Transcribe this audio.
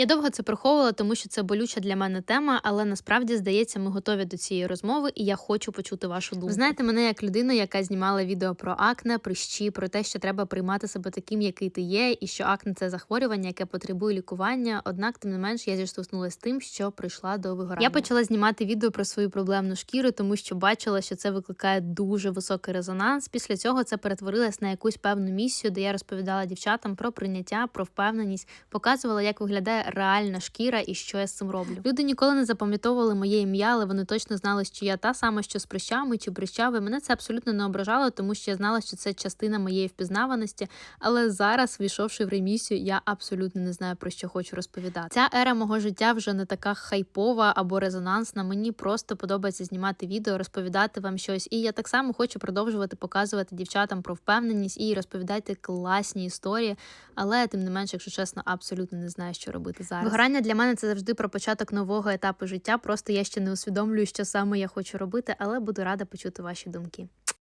Я довго це приховувала, тому що це болюча для мене тема, але насправді здається, ми готові до цієї розмови, і я хочу почути вашу думку. Ви знаєте мене як людину, яка знімала відео про акне, прищі, про те, що треба приймати себе таким, який ти є, і що акне це захворювання, яке потребує лікування. Однак, тим не менш, я зіштовхнулася з тим, що прийшла до вигорання. Я почала знімати відео про свою проблемну шкіру, тому що бачила, що це викликає дуже високий резонанс. Після цього це перетворилось на якусь певну місію, де я розповідала дівчатам про прийняття, про впевненість, показувала, як виглядає реальна шкіра і що я з цим роблю. Люди ніколи не запам'ятовували моє ім'я, але вони точно знали, що я та сама, що з прищами чи прищави. Мене це абсолютно не ображало, тому що я знала, що це частина моєї впізнаваності. Але зараз, війшовши в ремісію, я абсолютно не знаю про що хочу розповідати. Ця ера мого життя вже не така хайпова або резонансна. Мені просто подобається знімати відео, розповідати вам щось. І я так само хочу продовжувати показувати дівчатам про впевненість і розповідати класні історії. Але тим не менш, якщо чесно, абсолютно не знаю, що робити зараз. Вигорання для мене це завжди про початок нового етапу життя. Просто я ще не усвідомлюю, що саме я хочу робити, але буду рада почути ваші думки.